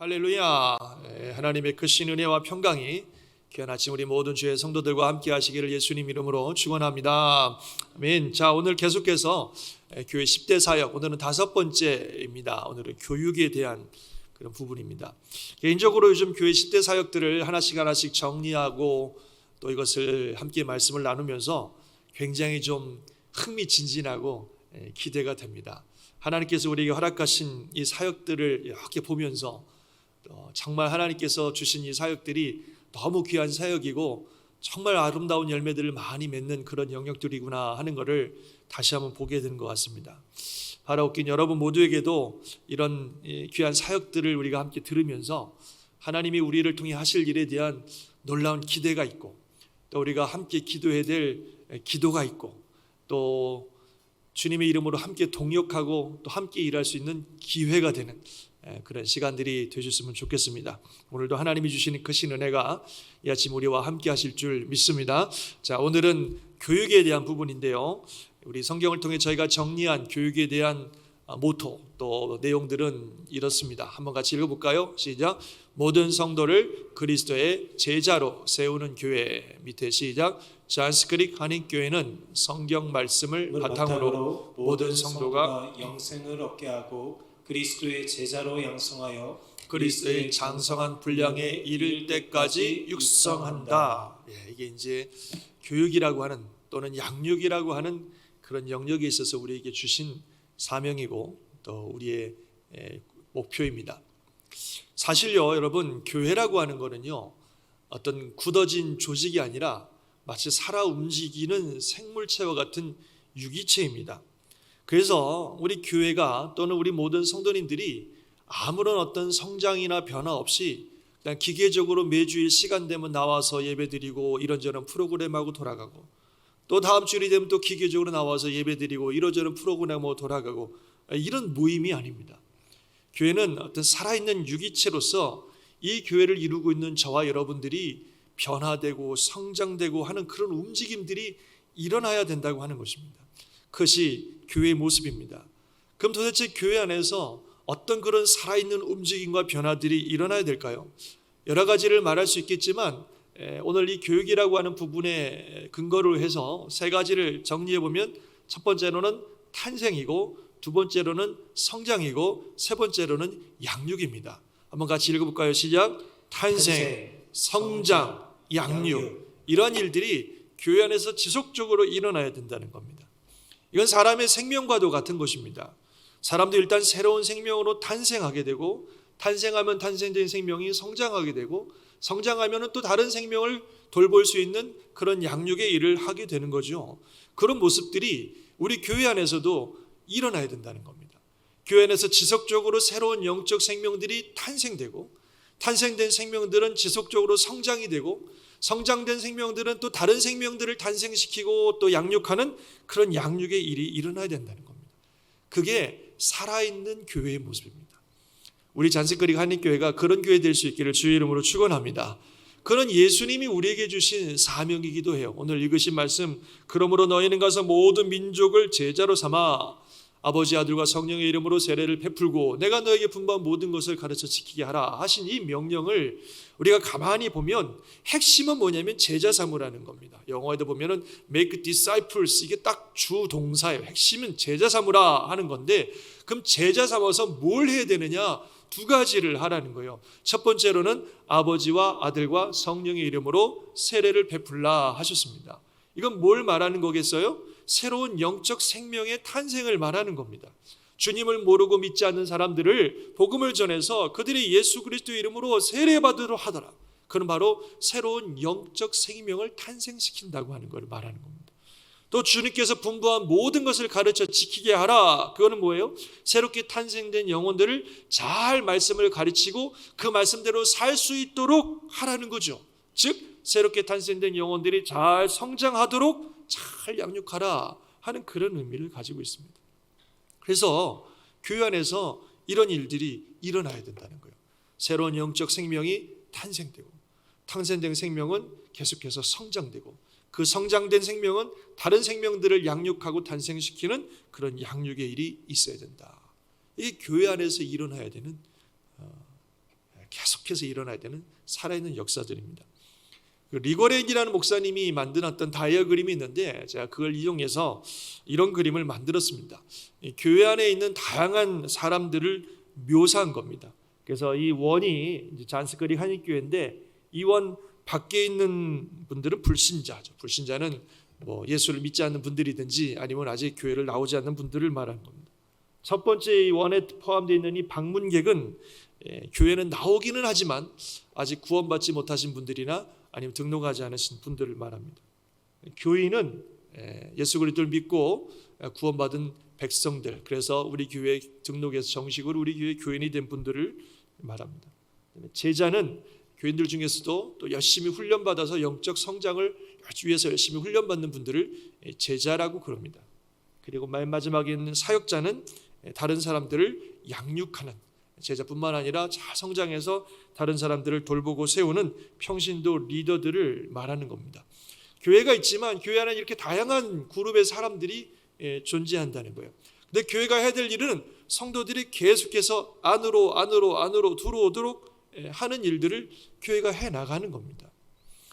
할렐루야. 예, 하나님의 크신 은혜와 평강이 귀한 아침 우리 모든 주의 성도들과 함께 하시기를 예수님 이름으로 축원합니다. 아멘. 자, 오늘 계속해서 예, 교회 10대 사역 오늘은 다섯 번째입니다. 오늘은 교육에 대한 그런 부분입니다. 개인적으로 요즘 교회 10대 사역들을 하나씩 하나씩 정리하고 또 이것을 함께 말씀을 나누면서 굉장히 좀 흥미진진하고 예, 기대가 됩니다. 하나님께서 우리에게 허락하신 이 사역들을 이렇게 보면서 어, 정말 하나님께서 주신 이 사역들이 너무 귀한 사역이고 정말 아름다운 열매들을 많이 맺는 그런 영역들이구나 하는 것을 다시 한번 보게 되는 것 같습니다. 바라옵긴 여러분 모두에게도 이런 이 귀한 사역들을 우리가 함께 들으면서 하나님이 우리를 통해 하실 일에 대한 놀라운 기대가 있고 또 우리가 함께 기도해야 될 기도가 있고 또 주님의 이름으로 함께 동역하고 또 함께 일할 수 있는 기회가 되는 예, 그런 시간들이 되셨으면 좋겠습니다. 오늘도 하나님이 주시는 크신 은혜가 이 아침 우리와 함께 하실 줄 믿습니다. 자, 오늘은 교육에 대한 부분인데요. 우리 성경을 통해 저희가 정리한 교육에 대한 아, 모토 또 내용들은 이렇습니다. 한번 같이 읽어볼까요? 시작. 모든 성도를 그리스도의 제자로 세우는 교회 밑에 시작. 잔스크릭 한인교회는 성경 말씀을 바탕으로 모든 성도가 영생을 얻게 하고 그리스도의 제자로 양성하여 그리스도의 장성한 분량에 이를 때까지 육성한다. 예, 이게 이제 교육이라고 하는 또는 양육이라고 하는 그런 영역에 있어서 우리에게 주신 사명이고 또 우리의 예, 목표입니다. 사실요, 여러분 교회라고 하는 거는요 어떤 굳어진 조직이 아니라 마치 살아 움직이는 생물체와 같은 유기체입니다. 그래서 우리 교회가 또는 우리 모든 성도님들이 아무런 어떤 성장이나 변화 없이 그냥 기계적으로 매주일 시간 되면 나와서 예배드리고 이런저런 프로그램하고 돌아가고 또 다음 주일이 되면 또 기계적으로 나와서 예배드리고 이런저런 프로그램하고 돌아가고 이런 모임이 아닙니다. 교회는 어떤 살아있는 유기체로서 이 교회를 이루고 있는 저와 여러분들이 변화되고 성장되고 하는 그런 움직임들이 일어나야 된다고 하는 것입니다. 그것이 교회의 모습입니다. 그럼 도대체 교회 안에서 어떤 그런 살아있는 움직임과 변화들이 일어나야 될까요? 여러 가지를 말할 수 있겠지만 오늘 이 교육이라고 하는 부분에 근거로 해서 세 가지를 정리해 보면 첫 번째로는 탄생이고 두 번째로는 성장이고 세 번째로는 양육입니다. 한번 같이 읽어볼까요? 시작. 탄생, 성장, 양육 이러한 일들이 교회 안에서 지속적으로 일어나야 된다는 겁니다. 이건 사람의 생명과도 같은 것입니다. 사람도 일단 새로운 생명으로 탄생하게 되고 탄생하면 탄생된 생명이 성장하게 되고 성장하면 또 다른 생명을 돌볼 수 있는 그런 양육의 일을 하게 되는 거죠. 그런 모습들이 우리 교회 안에서도 일어나야 된다는 겁니다. 교회 안에서 지속적으로 새로운 영적 생명들이 탄생되고 탄생된 생명들은 지속적으로 성장이 되고 성장된 생명들은 또 다른 생명들을 탄생시키고 또 양육하는 그런 양육의 일이 일어나야 된다는 겁니다. 그게 살아있는 교회의 모습입니다. 우리 잔스크릭 한인교회가 그런 교회 될 수 있기를 주의 이름으로 축원합니다. 그런 예수님이 우리에게 주신 사명이기도 해요. 오늘 읽으신 말씀 그러므로 너희는 가서 모든 민족을 제자로 삼아 아버지 아들과 성령의 이름으로 세례를 베풀고 내가 너에게 분부한 모든 것을 가르쳐 지키게 하라 하신 이 명령을 우리가 가만히 보면 핵심은 뭐냐면 제자 삼으라는 겁니다. 영어에도 보면은 make disciples 이게 딱 주 동사예요. 핵심은 제자 삼으라 하는 건데 그럼 제자 삼아서 뭘 해야 되느냐? 두 가지를 하라는 거예요. 첫 번째로는 아버지와 아들과 성령의 이름으로 세례를 베풀라 하셨습니다. 이건 뭘 말하는 거겠어요? 새로운 영적 생명의 탄생을 말하는 겁니다. 주님을 모르고 믿지 않는 사람들을 복음을 전해서 그들이 예수 그리스도 이름으로 세례받으도록 하더라. 그는 바로 새로운 영적 생명을 탄생시킨다고 하는 것을 말하는 겁니다. 또 주님께서 분부한 모든 것을 가르쳐 지키게 하라. 그거는 뭐예요? 새롭게 탄생된 영혼들을 잘 말씀을 가르치고 그 말씀대로 살 수 있도록 하라는 거죠. 즉 새롭게 탄생된 영혼들이 잘 성장하도록 잘 양육하라 하는 그런 의미를 가지고 있습니다. 그래서 교회 안에서 이런 일들이 일어나야 된다는 거예요. 새로운 영적 생명이 탄생되고 탄생된 생명은 계속해서 성장되고 그 성장된 생명은 다른 생명들을 양육하고 탄생시키는 그런 양육의 일이 있어야 된다. 이게 교회 안에서 일어나야 되는 어, 계속해서 일어나야 되는 살아있는 역사들입니다. 그 리거렉이라는 목사님이 만들었던 다이어 그림이 있는데 제가 그걸 이용해서 이런 그림을 만들었습니다. 이 교회 안에 있는 다양한 사람들을 묘사한 겁니다. 그래서 이 원이 이제 잔스크릭 한인교회인데 이 원 밖에 있는 분들은 불신자죠. 불신자는 뭐 예수를 믿지 않는 분들이든지 아니면 아직 교회를 나오지 않는 분들을 말하는 겁니다. 첫 번째 이 원에 포함되어 있는 이 방문객은 예, 교회는 나오기는 하지만 아직 구원받지 못하신 분들이나 아니면 등록하지 않으신 분들을 말합니다. 교인은 예, 예수 그리스도를 믿고 구원받은 백성들 그래서 우리 교회 등록해서 정식으로 우리 교회 교인이 된 분들을 말합니다. 제자는 교인들 중에서도 또 열심히 훈련받아서 영적 성장을 위해서 열심히 훈련받는 분들을 제자라고 그럽니다. 그리고 맨 마지막에 있는 사역자는 다른 사람들을 양육하는 제자뿐만 아니라 잘 성장해서 다른 사람들을 돌보고 세우는 평신도 리더들을 말하는 겁니다. 교회가 있지만 교회 안에 이렇게 다양한 그룹의 사람들이 예, 존재한다는 거예요. 근데 교회가 해야 될 일은 성도들이 계속해서 안으로 안으로 안으로 들어오도록 예, 하는 일들을 교회가 해 나가는 겁니다.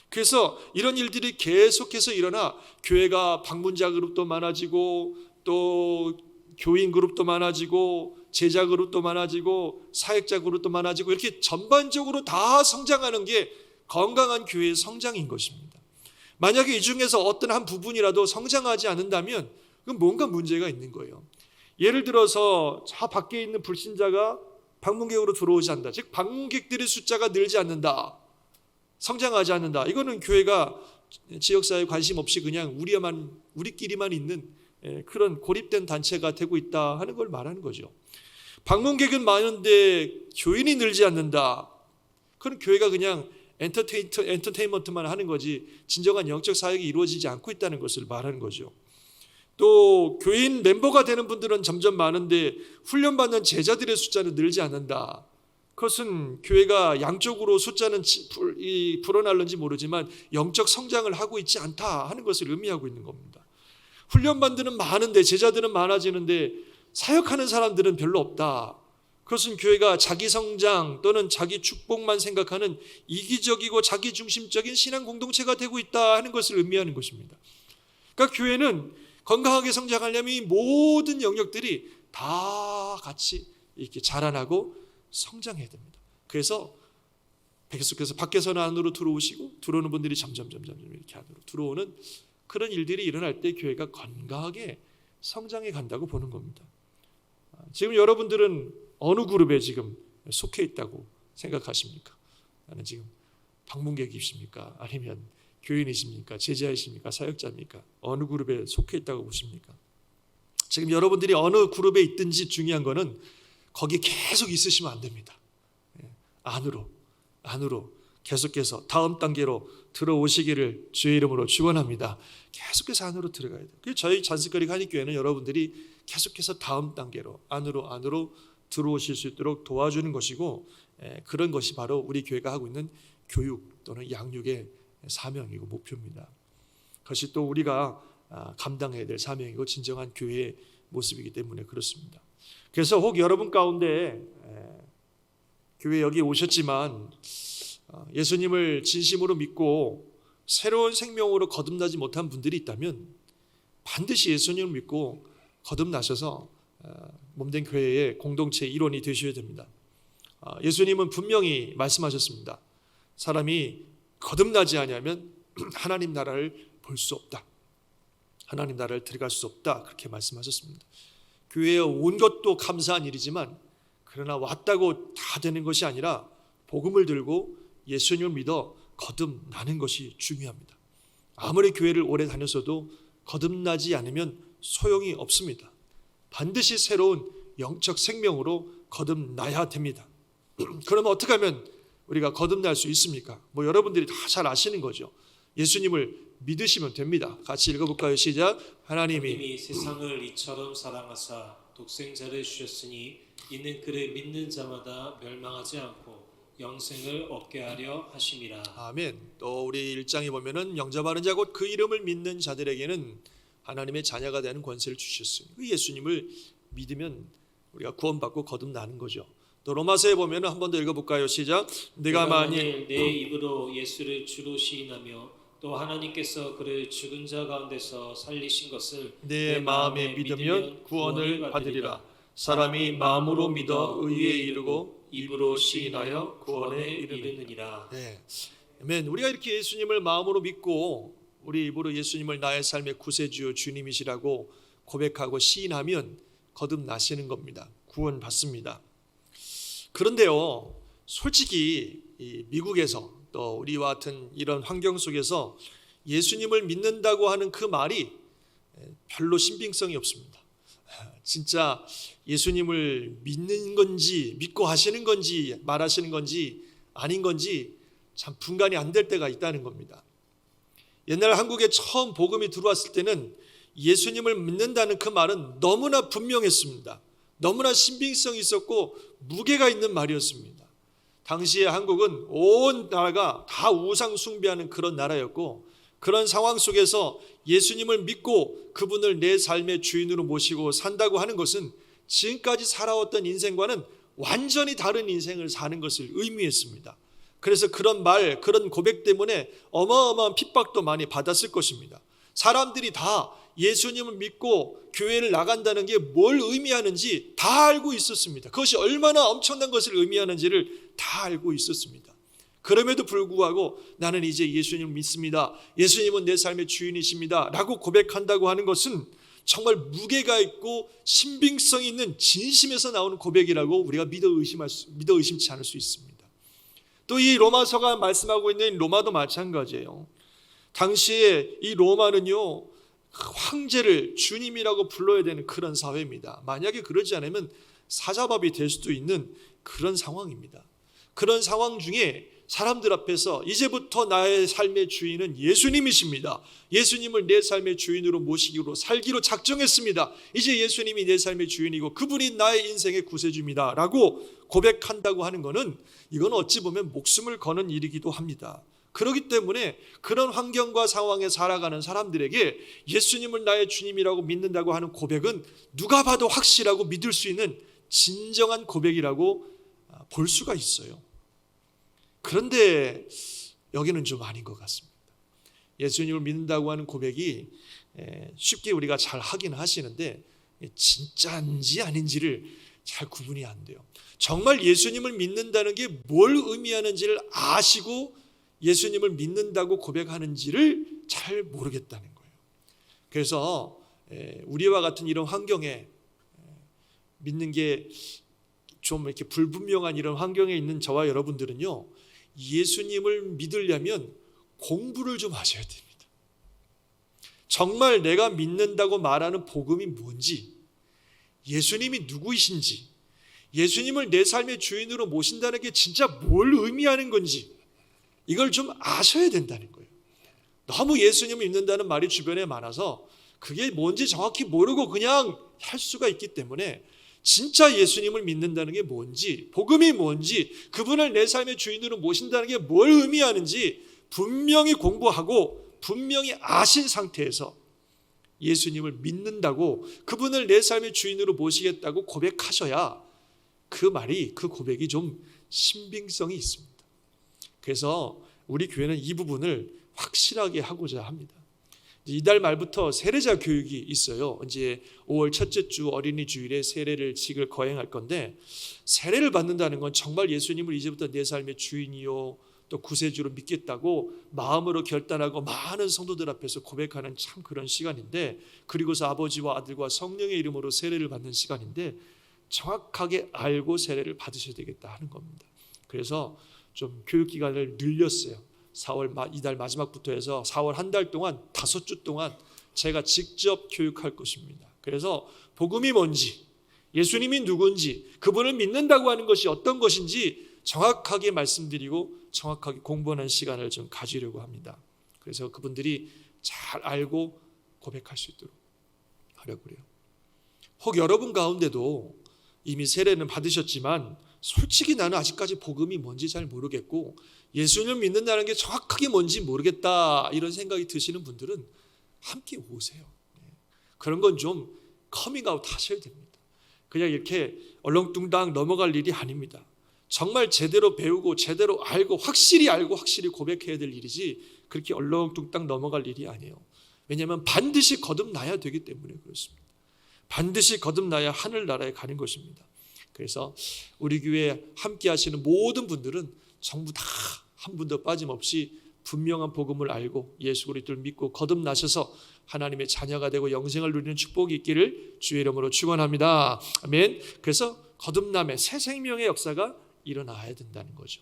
그래서 이런 일들이 계속해서 일어나 교회가 방문자 그룹도 많아지고 또 교인 그룹도 많아지고 제자 그룹도 많아지고 사역자 그룹도 많아지고 이렇게 전반적으로 다 성장하는 게 건강한 교회의 성장인 것입니다. 만약에 이 중에서 어떤 한 부분이라도 성장하지 않는다면 그건 뭔가 문제가 있는 거예요. 예를 들어서 저 밖에 있는 불신자가 방문객으로 들어오지 않는다. 즉 방문객들의 숫자가 늘지 않는다. 성장하지 않는다. 이거는 교회가 지역사회에 관심 없이 그냥 우리만 우리끼리만 있는 예, 그런 고립된 단체가 되고 있다 하는 걸 말하는 거죠. 방문객은 많은데 교인이 늘지 않는다. 그건 교회가 그냥 엔터테인, 엔터테인먼트만 하는 거지 진정한 영적 사역이 이루어지지 않고 있다는 것을 말하는 거죠. 또 교인 멤버가 되는 분들은 점점 많은데 훈련받는 제자들의 숫자는 늘지 않는다. 그것은 교회가 양쪽으로 숫자는 불어날는지 모르지만 영적 성장을 하고 있지 않다 하는 것을 의미하고 있는 겁니다. 훈련받는 많은데 제자들은 많아지는데 사역하는 사람들은 별로 없다. 그것은 교회가 자기 성장 또는 자기 축복만 생각하는 이기적이고 자기 중심적인 신앙 공동체가 되고 있다 하는 것을 의미하는 것입니다. 그러니까 교회는 건강하게 성장하려면 이 모든 영역들이 다 같이 이렇게 자라나고 성장해야 됩니다. 그래서 계속해서 밖에서는 안으로 들어오시고 들어오는 분들이 점점 점점 이렇게 안으로 들어오는 그런 일들이 일어날 때 교회가 건강하게 성장해 간다고 보는 겁니다. 지금 여러분들은 어느 그룹에 지금 속해 있다고 생각하십니까? 나는 지금 방문객이십니까? 아니면 교인이십니까? 제자이십니까? 사역자입니까? 어느 그룹에 속해 있다고 보십니까? 지금 여러분들이 어느 그룹에 있든지 중요한 거는 거기 계속 있으시면 안 됩니다. 예, 안으로 안으로 계속해서 다음 단계로 들어오시기를 주의 이름으로 축원합니다. 계속해서 안으로 들어가야 돼요. 저희 잔스거리 한익교회는 여러분들이 계속해서 다음 단계로 안으로 안으로 들어오실 수 있도록 도와주는 것이고 예, 그런 것이 바로 우리 교회가 하고 있는 교육 또는 양육의 사명이고 목표입니다. 그것이 또 우리가 아, 감당해야 될 사명이고 진정한 교회의 모습이기 때문에 그렇습니다. 그래서 혹 여러분 가운데 교회 여기 오셨지만 어, 예수님을 진심으로 믿고 새로운 생명으로 거듭나지 못한 분들이 있다면 반드시 예수님을 믿고 거듭나셔서 어, 몸된 교회의 공동체 일원이 되셔야 됩니다. 어, 예수님은 분명히 말씀하셨습니다. 사람이 거듭나지 아니하면 하나님 나라를 볼 수 없다. 하나님 나라를 들어갈 수 없다. 그렇게 말씀하셨습니다. 교회에 온 것도 감사한 일이지만 그러나 왔다고 다 되는 것이 아니라 복음을 들고 예수님을 믿어 거듭나는 것이 중요합니다. 아무리 교회를 오래 다녔어도 거듭나지 않으면 소용이 없습니다. 반드시 새로운 영적 생명으로 거듭나야 됩니다. 그러면 어떻게 하면 우리가 거듭날 수 있습니까? 뭐 여러분들이 다 잘 아시는 거죠. 예수님을 믿으시면 됩니다. 같이 읽어볼까요? 시작. 하나님이 하나님이 세상을 이처럼 사랑하사 독생자를 주셨으니 이는 그를 믿는 자마다 멸망하지 않고 영생을 얻게 하려 하심이라. 아멘. 또 우리 1장에 보면은 영접하는 자 곧 그 이름을 믿는 자들에게는 하나님의 자녀가 되는 권세를 주셨어요. 그 예수님을 믿으면 우리가 구원받고 거듭나는 거죠. 또 로마서에 보면은 한 번 더 읽어 볼까요? 시작. 내가 만일 내 입으로 예수를 주로 시인하며 또 하나님께서 그를 죽은 자 가운데서 살리신 것을 내 마음에 믿으면 구원을 받으리라. 사람이 마음으로 믿어 의에 이르고 입으로 시인하여 구원에 이르느니라. 네. 아멘. 우리가 이렇게 예수님을 마음으로 믿고 우리 입으로 예수님을 나의 삶의 구세주요 주님이시라고 고백하고 시인하면 거듭나시는 겁니다. 구원 받습니다. 그런데요, 솔직히 이 미국에서 또 우리와 같은 이런 환경 속에서 예수님을 믿는다고 하는 그 말이 별로 신빙성이 없습니다. 진짜 예수님을 믿는 건지 믿고 하시는 건지 말하시는 건지 아닌 건지 참 분간이 안 될 때가 있다는 겁니다. 옛날 한국에 처음 복음이 들어왔을 때는 예수님을 믿는다는 그 말은 너무나 분명했습니다. 너무나 신빙성이 있었고 무게가 있는 말이었습니다. 당시에 한국은 온 나라가 다 우상 숭배하는 그런 나라였고 그런 상황 속에서 예수님을 믿고 그분을 내 삶의 주인으로 모시고 산다고 하는 것은 지금까지 살아왔던 인생과는 완전히 다른 인생을 사는 것을 의미했습니다. 그래서 그런 말, 그런 고백 때문에 어마어마한 핍박도 많이 받았을 것입니다. 사람들이 다 예수님을 믿고 교회를 나간다는 게 뭘 의미하는지 다 알고 있었습니다. 그것이 얼마나 엄청난 것을 의미하는지를 다 알고 있었습니다. 그럼에도 불구하고 나는 이제 예수님을 믿습니다. 예수님은 내 삶의 주인이십니다. 라고 고백한다고 하는 것은 정말 무게가 있고 신빙성이 있는 진심에서 나오는 고백이라고 우리가 믿어 의심할 수, 믿어 의심치 않을 수 있습니다. 또 이 로마서가 말씀하고 있는 로마도 마찬가지예요. 당시에 이 로마는요, 황제를 주님이라고 불러야 되는 그런 사회입니다. 만약에 그러지 않으면 사자밥이 될 수도 있는 그런 상황입니다. 그런 상황 중에 사람들 앞에서 이제부터 나의 삶의 주인은 예수님이십니다. 예수님을 내 삶의 주인으로 모시기로 살기로 작정했습니다. 이제 예수님이 내 삶의 주인이고 그분이 나의 인생의 구세주입니다. 라고 고백한다고 하는 것은 이건 어찌 보면 목숨을 거는 일이기도 합니다. 그렇기 때문에 그런 환경과 상황에 살아가는 사람들에게 예수님을 나의 주님이라고 믿는다고 하는 고백은 누가 봐도 확실하고 믿을 수 있는 진정한 고백이라고 볼 수가 있어요. 그런데 여기는 좀 아닌 것 같습니다. 예수님을 믿는다고 하는 고백이 쉽게 우리가 잘 하긴 하시는데 진짜인지 아닌지를 잘 구분이 안 돼요. 정말 예수님을 믿는다는 게 뭘 의미하는지를 아시고 예수님을 믿는다고 고백하는지를 잘 모르겠다는 거예요. 그래서 우리와 같은 이런 환경에 믿는 게 좀 이렇게 불분명한 이런 환경에 있는 저와 여러분들은요, 예수님을 믿으려면 공부를 좀 하셔야 됩니다. 정말 내가 믿는다고 말하는 복음이 뭔지, 예수님이 누구이신지, 예수님을 내 삶의 주인으로 모신다는 게 진짜 뭘 의미하는 건지, 이걸 좀 아셔야 된다는 거예요. 너무 예수님을 믿는다는 말이 주변에 많아서 그게 뭔지 정확히 모르고 그냥 할 수가 있기 때문에 진짜 예수님을 믿는다는 게 뭔지, 복음이 뭔지, 그분을 내 삶의 주인으로 모신다는 게 뭘 의미하는지 분명히 공부하고 분명히 아신 상태에서 예수님을 믿는다고 그분을 내 삶의 주인으로 모시겠다고 고백하셔야 그 말이, 그 고백이 좀 신빙성이 있습니다. 그래서 우리 교회는 이 부분을 확실하게 하고자 합니다. 이달 말부터 세례자 교육이 있어요. 이제 5월 첫째 주 어린이 주일에 세례를 직을 거행할 건데 세례를 받는다는 건 정말 예수님을 이제부터 내 삶의 주인이요 또 구세주로 믿겠다고 마음으로 결단하고 많은 성도들 앞에서 고백하는 참 그런 시간인데 그리고서 아버지와 아들과 성령의 이름으로 세례를 받는 시간인데 정확하게 알고 세례를 받으셔야 되겠다 하는 겁니다. 그래서 좀 교육 기간을 늘렸어요. 4월 이달 마지막부터 해서 4월 한 달 동안 다섯 주 동안 제가 직접 교육할 것입니다. 그래서 복음이 뭔지, 예수님이 누군지, 그분을 믿는다고 하는 것이 어떤 것인지 정확하게 말씀드리고 정확하게 공부하는 시간을 좀 가지려고 합니다. 그래서 그분들이 잘 알고 고백할 수 있도록 하려고 그래요. 혹 여러분 가운데도 이미 세례는 받으셨지만 솔직히 나는 아직까지 복음이 뭔지 잘 모르겠고 예수님을 믿는다는 게 정확하게 뭔지 모르겠다 이런 생각이 드시는 분들은 함께 오세요. 네. 그런 건 좀 커밍아웃 하셔야 됩니다. 그냥 이렇게 얼렁뚱땅 넘어갈 일이 아닙니다. 정말 제대로 배우고 제대로 알고 확실히 알고 확실히 고백해야 될 일이지 그렇게 얼렁뚱땅 넘어갈 일이 아니에요. 왜냐하면 반드시 거듭나야 되기 때문에 그렇습니다. 반드시 거듭나야 하늘나라에 가는 것입니다. 그래서 우리 교회 함께 하시는 모든 분들은 전부 다 한 분도 빠짐없이 분명한 복음을 알고 예수 그리스도를 믿고 거듭나셔서 하나님의 자녀가 되고 영생을 누리는 축복이 있기를 주의 이름으로 축원합니다. 아멘. 그래서 거듭남의 새 생명의 역사가 일어나야 된다는 거죠.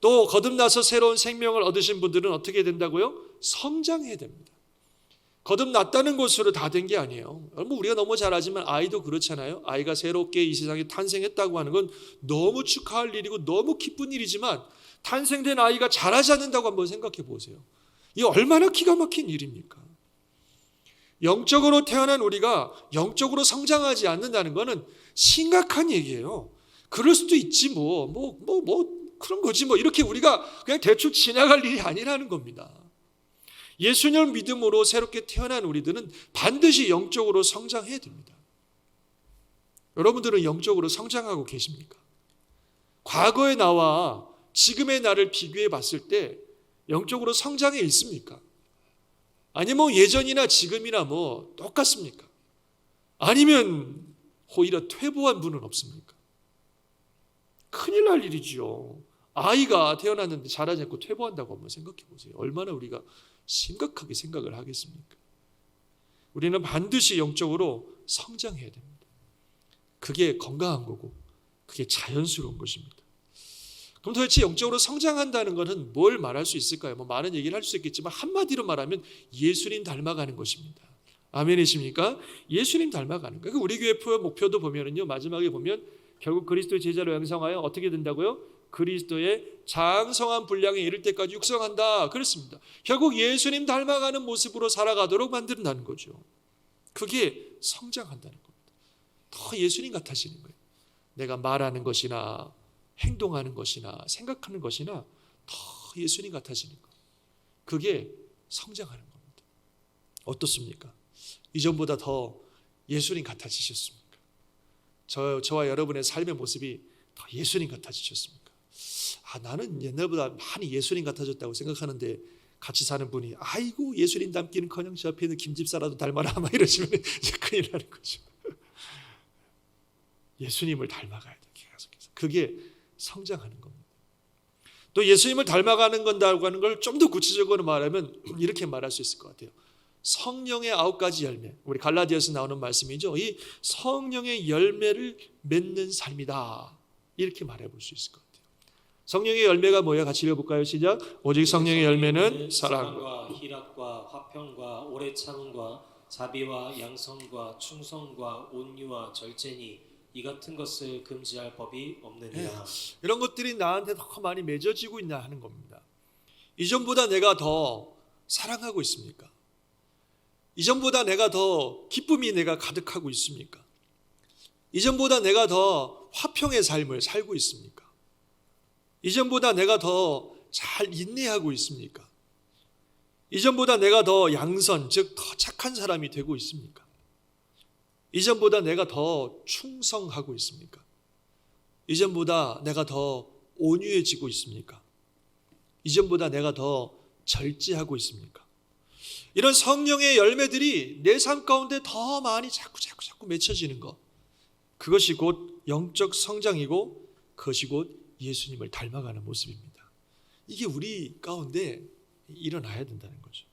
또 거듭나서 새로운 생명을 얻으신 분들은 어떻게 된다고요? 성장해야 됩니다. 거듭났다는 것으로 다 된 게 아니에요. 여러분 우리가 너무 잘 알지만 아이도 그렇잖아요. 아이가 새롭게 이 세상에 탄생했다고 하는 건 너무 축하할 일이고 너무 기쁜 일이지만 탄생된 아이가 자라지 않는다고 한번 생각해 보세요. 이 얼마나 기가 막힌 일입니까? 영적으로 태어난 우리가 영적으로 성장하지 않는다는 것은 심각한 얘기예요. 그럴 수도 있지 뭐 뭐 뭐 뭐 그런 거지 뭐 이렇게 우리가 그냥 대충 지나갈 일이 아니라는 겁니다. 예수님을 믿음으로 새롭게 태어난 우리들은 반드시 영적으로 성장해야 됩니다. 여러분들은 영적으로 성장하고 계십니까? 과거의 나와 지금의 나를 비교해 봤을 때 영적으로 성장해 있습니까? 아니면 뭐 예전이나 지금이나 뭐 똑같습니까? 아니면 오히려 퇴보한 분은 없습니까? 큰일 날 일이지요. 아이가 태어났는데 자라지 않고 퇴보한다고 한번 생각해 보세요. 얼마나 우리가 심각하게 생각을 하겠습니까? 우리는 반드시 영적으로 성장해야 됩니다. 그게 건강한 거고, 그게 자연스러운 것입니다. 그럼 도대체 영적으로 성장한다는 것은 뭘 말할 수 있을까요? 뭐 많은 얘기를 할 수 있겠지만 한마디로 말하면 예수님 닮아가는 것입니다. 아멘이십니까? 예수님 닮아가는 거예요. 우리 교회 표 목표도 보면은요 마지막에 보면 결국 그리스도의 제자로 양성하여 어떻게 된다고요? 그리스도의 장성한 분량에 이를 때까지 육성한다. 그렇습니다. 결국 예수님 닮아가는 모습으로 살아가도록 만든다는 거죠. 그게 성장한다는 겁니다. 더 예수님 같아지는 거예요. 내가 말하는 것이나 행동하는 것이나 생각하는 것이나 더 예수님 같아지는 것. 그게 성장하는 겁니다. 어떻습니까? 이전보다 더 예수님 같아지셨습니까? 저, 저와 여러분의 삶의 모습이 더 예수님 같아지셨습니까? 아, 나는 옛날보다 많이 예수님 같아졌다고 생각하는데 같이 사는 분이 아이고 예수님 닮기는커녕 저 앞에 있는 김 집사라도 닮아라 막 이러시면 이제 큰일 나는 거죠. 예수님을 닮아가야 돼 계속해서 그게 성장하는 겁니다. 또 예수님을 닮아가는 건다고 하는 걸 좀 더 구체적으로 말하면 이렇게 말할 수 있을 것 같아요. 성령의 아홉 가지 열매. 우리 갈라디아서 나오는 말씀이죠. 이 성령의 열매를 맺는 삶이다. 이렇게 말해 볼 수 있을 것. 성령의 열매가 뭐야? 같이 읽어 볼까요? 시작. 오직 성령의 열매는 사랑. 사랑과 희락과 화평과 오래 참음과 자비와 양성과 충성과 온유와 절제니 이 같은 것을 금지할 법이 없느니라. 이런 것들이 나한테 더 많이 맺어지고 있나 하는 겁니다. 이전보다 내가 더 사랑하고 있습니까? 이전보다 내가 더 기쁨이 내가 가득하고 있습니까? 이전보다 내가 더 화평의 삶을 살고 있습니까? 이전보다 내가 더 잘 인내하고 있습니까? 이전보다 내가 더 양선, 즉 더 착한 사람이 되고 있습니까? 이전보다 내가 더 충성하고 있습니까? 이전보다 내가 더 온유해지고 있습니까? 이전보다 내가 더 절제하고 있습니까? 이런 성령의 열매들이 내 삶 가운데 더 많이 자꾸 자꾸 자꾸 맺혀지는 것. 그것이 곧 영적 성장이고 그것이 곧 예수님을 닮아가는 모습입니다. 이게 우리 가운데 일어나야 된다는 거죠.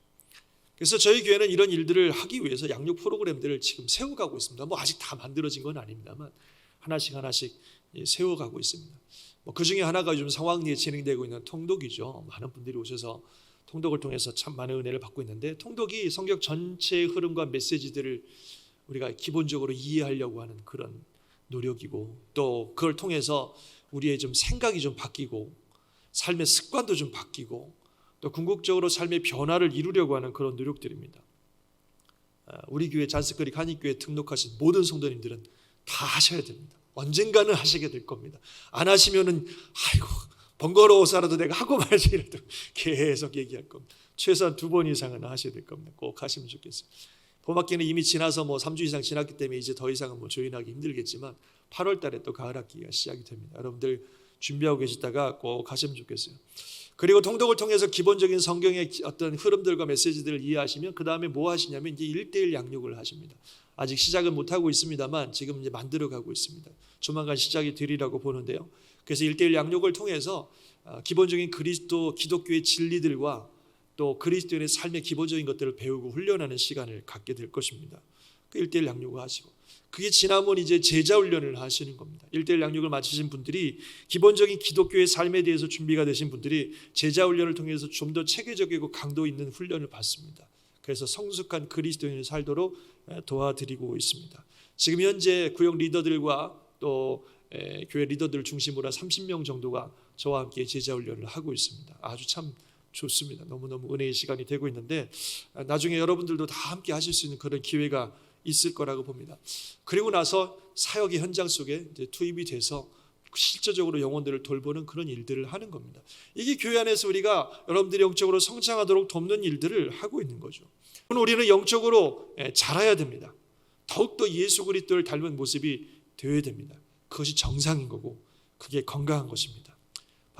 그래서 저희 교회는 이런 일들을 하기 위해서 양육 프로그램들을 지금 세워가고 있습니다. 뭐 아직 다 만들어진 건 아닙니다만 하나씩 하나씩 세워가고 있습니다. 뭐 그 중에 하나가 요즘 상황리에 진행되고 있는 통독이죠. 많은 분들이 오셔서 통독을 통해서 참 많은 은혜를 받고 있는데 통독이 성경 전체의 흐름과 메시지들을 우리가 기본적으로 이해하려고 하는 그런 노력이고 또 그걸 통해서 우리의 좀 생각이 좀 바뀌고 삶의 습관도 좀 바뀌고 또 궁극적으로 삶의 변화를 이루려고 하는 그런 노력들입니다. 아, 우리 교회 잔스크릭 한인교회 등록하신 모든 성도님들은 다 하셔야 됩니다. 언젠가는 하시게 될 겁니다. 안 하시면은 아이고 번거로워서라도 내가 하고 말지 이래도 계속 얘기할 겁니다. 최소한 두 번 이상은 하셔야 될 겁니다. 꼭 하시면 좋겠습니다. 봄학기는 이미 지나서 뭐 3주 이상 지났기 때문에 이제 더 이상은 뭐 조인하기 힘들겠지만 8월 달에 또 가을 학기가 시작이 됩니다. 여러분들 준비하고 계시다가 꼭 하시면 좋겠어요. 그리고 통독을 통해서 기본적인 성경의 어떤 흐름들과 메시지들을 이해하시면 그 다음에 뭐 하시냐면 이제 1대1 양육을 하십니다. 아직 시작은 못 하고 있습니다만 지금 이제 만들어 가고 있습니다. 조만간 시작이 되리라고 보는데요. 그래서 1대1 양육을 통해서 어, 기본적인 그리스도 기독교의 진리들과 또 그리스도인의 삶의 기본적인 것들을 배우고 훈련하는 시간을 갖게 될 것입니다. 그 1대1 양육을 하시고 그게 지나면 이제 제자 훈련을 하시는 겁니다. 1대1 양육을 마치신 분들이 기본적인 기독교의 삶에 대해서 준비가 되신 분들이 제자 훈련을 통해서 좀 더 체계적이고 강도 있는 훈련을 받습니다. 그래서 성숙한 그리스도인을 살도록 에, 도와드리고 있습니다. 지금 현재 구역 리더들과 또 에, 교회 리더들 중심으로 한 30명 정도가 저와 함께 제자 훈련을 하고 있습니다. 아주 참 좋습니다. 너무너무 은혜의 시간이 되고 있는데 아, 나중에 여러분들도 다 함께 하실 수 있는 그런 기회가 있을 거라고 봅니다. 그리고 나서 사역의 현장 속에 투입이 돼서 실제적으로 영혼들을 돌보는 그런 일들을 하는 겁니다. 이게 교회 안에서 우리가 여러분들이 영적으로 성장하도록 돕는 일들을 하고 있는 거죠. 우리는 영적으로 예, 자라야 됩니다. 더욱더 예수 그리스도를 닮은 모습이 되어야 됩니다. 그것이 정상인 거고 그게 건강한 것입니다.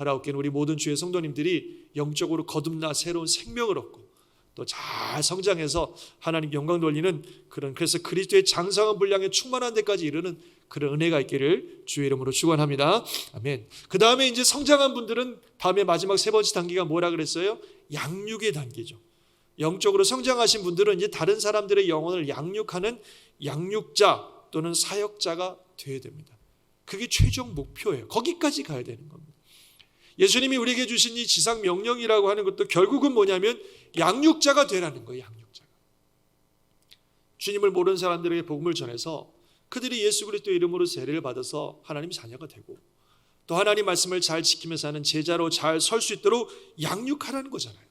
바라옵기는 우리 모든 주의 성도님들이 영적으로 거듭나 새로운 생명을 얻고 또 잘 성장해서 하나님 영광 돌리는 그런 그래서 그리스도의 장성한 분량에 충만한 데까지 이르는 그런 은혜가 있기를 주의 이름으로 축원합니다. 아멘. 그 다음에 이제 성장한 분들은 다음에 마지막 세 번째 단계가 뭐라 그랬어요? 양육의 단계죠. 영적으로 성장하신 분들은 이제 다른 사람들의 영혼을 양육하는 양육자 또는 사역자가 되어야 됩니다. 그게 최종 목표예요. 거기까지 가야 되는 겁니다. 예수님이 우리에게 주신 이 지상 명령이라고 하는 것도 결국은 뭐냐면 양육자가 되라는 거예요. 양육자가. 주님을 모르는 사람들에게 복음을 전해서 그들이 예수 그리스도 이름으로 세례를 받아서 하나님 자녀가 되고 또 하나님 말씀을 잘 지키면서 하는 제자로 잘 설 수 있도록 양육하라는 거잖아요.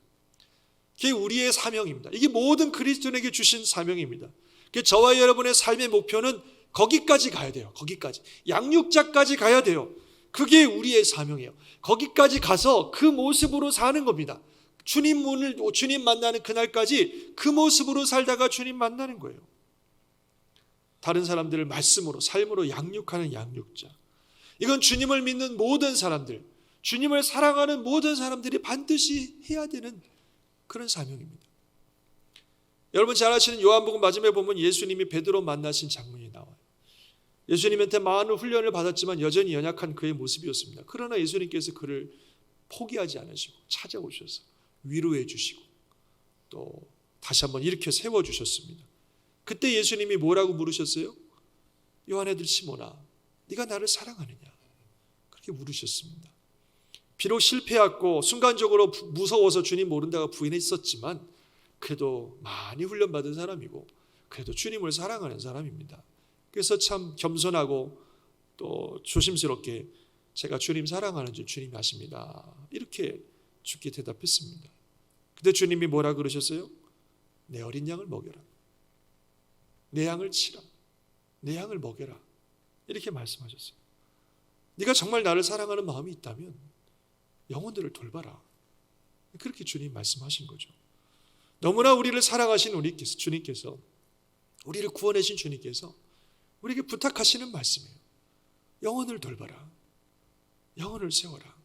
그게 우리의 사명입니다. 이게 모든 그리스도인에게 주신 사명입니다. 그 저와 여러분의 삶의 목표는 거기까지 가야 돼요. 거기까지. 양육자까지 가야 돼요. 그게 우리의 사명이에요. 거기까지 가서 그 모습으로 사는 겁니다. 주님 문을 주님 만나는 그날까지 그 모습으로 살다가 주님 만나는 거예요. 다른 사람들을 말씀으로 삶으로 양육하는 양육자. 이건 주님을 믿는 모든 사람들, 주님을 사랑하는 모든 사람들이 반드시 해야 되는 그런 사명입니다. 여러분 잘 아시는 요한복음 마지막에 보면 예수님이 베드로 만나신 장면이 나와요. 예수님한테 많은 훈련을 받았지만 여전히 연약한 그의 모습이었습니다. 그러나 예수님께서 그를 포기하지 않으시고 찾아오셔서 위로해 주시고 또 다시 한번 일으켜 세워 주셨습니다. 그때 예수님이 뭐라고 물으셨어요? 요한애들 시모나, 네가 나를 사랑하느냐? 그렇게 물으셨습니다. 비록 실패했고 순간적으로 무서워서 주님 모른다가 부인했었지만 그래도 많이 훈련받은 사람이고 그래도 주님을 사랑하는 사람입니다. 그래서 참 겸손하고 또 조심스럽게 제가 주님 사랑하는 줄 주님이 아십니다. 이렇게 죽게 대답했습니다. 근데 주님이 뭐라 그러셨어요? 내 어린 양을 먹여라. 내 양을 치라. 내 양을 먹여라. 이렇게 말씀하셨어요. 네가 정말 나를 사랑하는 마음이 있다면 영혼들을 돌봐라. 그렇게 주님 말씀하신 거죠. 너무나 우리를 사랑하신 우리께서 주님께서 우리를 구원하신 주님께서 우리에게 부탁하시는 말씀이에요. 영혼을 돌봐라. 영혼을 세워라.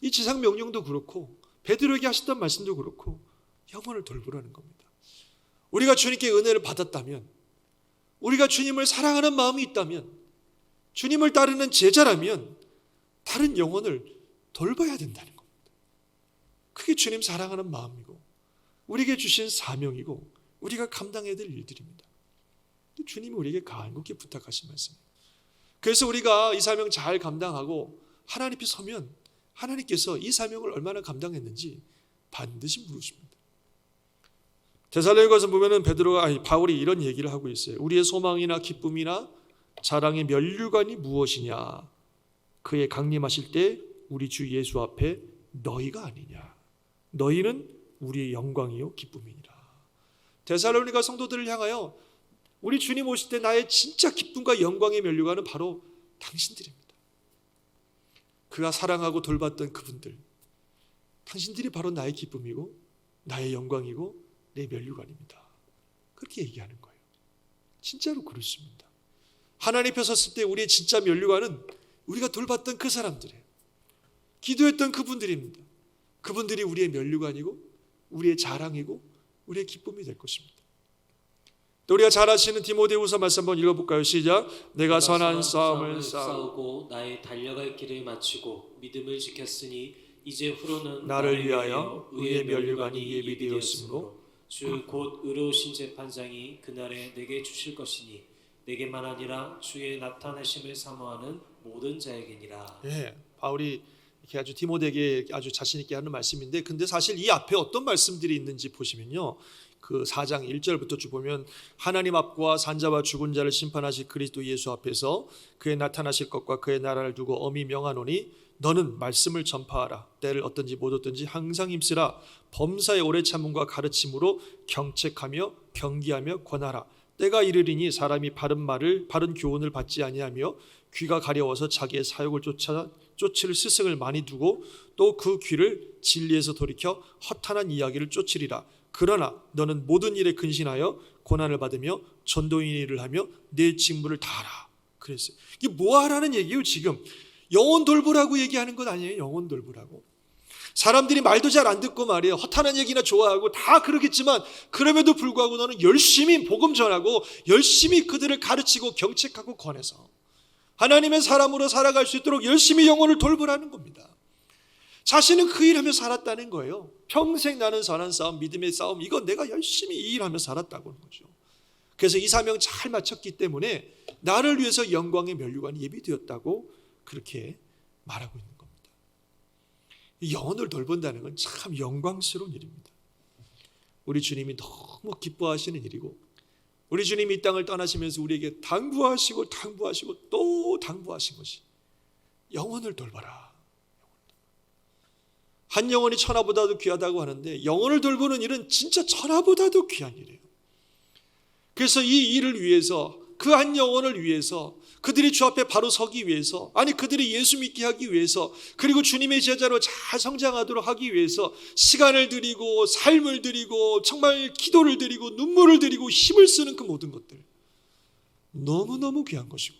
이 지상 명령도 그렇고 베드로에게 하셨던 말씀도 그렇고 영혼을 돌보라는 겁니다. 우리가 주님께 은혜를 받았다면 우리가 주님을 사랑하는 마음이 있다면 주님을 따르는 제자라면 다른 영혼을 돌봐야 된다는 겁니다. 그게 주님 사랑하는 마음이고 우리에게 주신 사명이고 우리가 감당해야 될 일들입니다. 주님이 우리에게 간곡히 부탁하신 말씀이에요. 그래서 우리가 이 사명 잘 감당하고 하나님 앞에 서면 하나님께서 이 사명을 얼마나 감당했는지 반드시 물으십니다. 데살로니가서 보면은 베드로가 아니 바울이 이런 얘기를 하고 있어요. 우리의 소망이나 기쁨이나 자랑의 면류관이 무엇이냐? 그의 강림하실 때 우리 주 예수 앞에 너희가 아니냐? 너희는 우리의 영광이요 기쁨이니라. 데살로니가 성도들을 향하여 우리 주님 오실 때 나의 진짜 기쁨과 영광의 면류관은 바로 당신들입니다. 그가 사랑하고 돌봤던 그분들, 당신들이 바로 나의 기쁨이고 나의 영광이고 내 면류관입니다. 그렇게 얘기하는 거예요. 진짜로 그렇습니다. 하나님 앞에 섰을 때 우리의 진짜 면류관은 우리가 돌봤던 그 사람들이에요. 기도했던 그분들입니다. 그분들이 우리의 면류관이고 우리의 자랑이고 우리의 기쁨이 될 것입니다. 또 우리가 잘 아시는 디모데후서 말씀 한번 읽어볼까요? 시작. 내가 선한 싸움을 싸우고 나의 달려갈 길을 마치고 믿음을 지켰으니 이제 후로는 나를 위하여 의의 면류관이 예비되었으므로 주 곧 의로우신 재판장이 그날에 내게 주실 것이니 내게만 아니라 주의 나타나심을 사모하는 모든 자에게니라. 예, 바울이 이렇게 아주 디모데에게 아주 자신 있게 하는 말씀인데 근데 사실 이 앞에 어떤 말씀들이 있는지 보시면요. 그 4장 1절부터 쭉 보면 하나님 앞과 산자와 죽은 자를 심판하실 그리스도 예수 앞에서 그의 나타나실 것과 그의 나라를 두고 엄히 명하노니 너는 말씀을 전파하라. 때를 어떤지 못 어떤지 항상 힘쓰라. 범사의 오래 참음과 가르침으로 경책하며 경기하며 권하라. 때가 이르리니 사람이 바른 말을 바른 교훈을 받지 아니하며 귀가 가려워서 자기의 사욕을 쫓아 쫓을 스승을 많이 두고 또 그 귀를 진리에서 돌이켜 허탄한 이야기를 쫓으리라. 그러나 너는 모든 일에 근신하여 고난을 받으며 전도인의 일을 하며 내 직무를 다하라. 그랬어요. 이게 뭐 하라는 얘기예요, 지금. 영혼 돌보라고 얘기하는 것 아니에요, 영혼 돌보라고. 사람들이 말도 잘 안 듣고 말이에요. 허탄한 얘기나 좋아하고 다 그러겠지만 그럼에도 불구하고 너는 열심히 복음 전하고 열심히 그들을 가르치고 경책하고 권해서 하나님의 사람으로 살아갈 수 있도록 열심히 영혼을 돌보라는 겁니다. 자신은 그 일하며 살았다는 거예요. 평생 나는 선한 싸움, 믿음의 싸움, 이거 내가 열심히 이 일하며 살았다고 하는 거죠. 그래서 이 사명 잘 마쳤기 때문에 나를 위해서 영광의 면류관이 예비되었다고 그렇게 말하고 있는 겁니다. 이 영혼을 돌본다는 건 참 영광스러운 일입니다. 우리 주님이 너무 기뻐하시는 일이고 우리 주님이 이 땅을 떠나시면서 우리에게 당부하시고 당부하시고 또 당부하신 것이 영혼을 돌봐라. 한 영혼이 천하보다도 귀하다고 하는데 영혼을 돌보는 일은 진짜 천하보다도 귀한 일이에요. 그래서 이 일을 위해서 그 한 영혼을 위해서 그들이 주 앞에 바로 서기 위해서 아니 그들이 예수 믿게 하기 위해서 그리고 주님의 제자로 잘 성장하도록 하기 위해서 시간을 드리고 삶을 드리고 정말 기도를 드리고 눈물을 드리고 힘을 쓰는 그 모든 것들 너무너무 귀한 것이고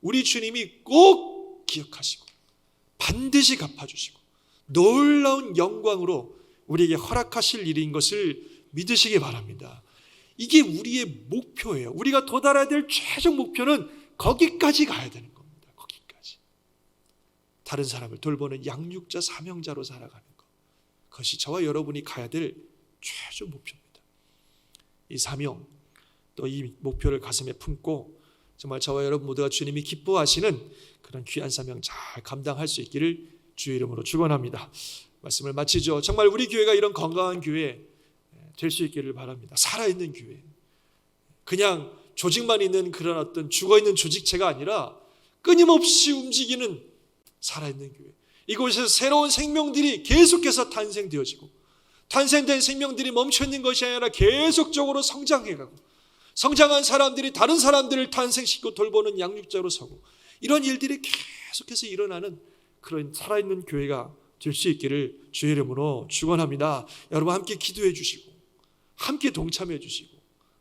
우리 주님이 꼭 기억하시고 반드시 갚아주시고 놀라운 영광으로 우리에게 허락하실 일인 것을 믿으시기 바랍니다. 이게 우리의 목표예요. 우리가 도달해야 될 최종 목표는 거기까지 가야 되는 겁니다. 거기까지. 다른 사람을 돌보는 양육자 사명자로 살아가는 것. 그것이 저와 여러분이 가야 될 최종 목표입니다. 이 사명 또 이 목표를 가슴에 품고 정말 저와 여러분 모두가 주님이 기뻐하시는 그런 귀한 사명 잘 감당할 수 있기를 주의 이름으로 축원합니다. 말씀을 마치죠. 정말 우리 교회가 이런 건강한 교회 될 수 있기를 바랍니다. 살아있는 교회. 그냥 조직만 있는 그런 어떤 죽어 있는 조직체가 아니라 끊임없이 움직이는 살아있는 교회. 이곳에서 새로운 생명들이 계속해서 탄생되어지고 탄생된 생명들이 멈춰 있는 것이 아니라 계속적으로 성장해가고 성장한 사람들이 다른 사람들을 탄생시키고 돌보는 양육자로 서고 이런 일들이 계속해서 일어나는 그런 살아있는 교회가 될 수 있기를 주의 이름으로 축원합니다. 여러분 함께 기도해 주시고 함께 동참해 주시고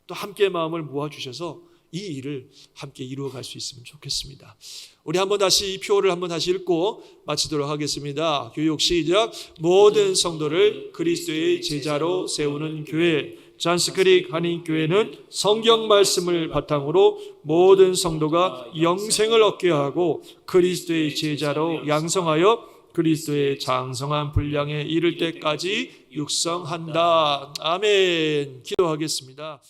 또 함께 마음을 모아 주셔서 이 일을 함께 이루어 갈 수 있으면 좋겠습니다. 우리 한번 다시 이 표를 한번 다시 읽고 마치도록 하겠습니다. 교육 시작. 모든 성도를 그리스도의 제자로 세우는 교회 잔스크릭 한인 교회는 성경 말씀을 바탕으로 모든 성도가 영생을 얻게 하고 그리스도의 제자로 양성하여 그리스도의 장성한 분량에 이를 때까지 육성한다. 아멘. 기도하겠습니다.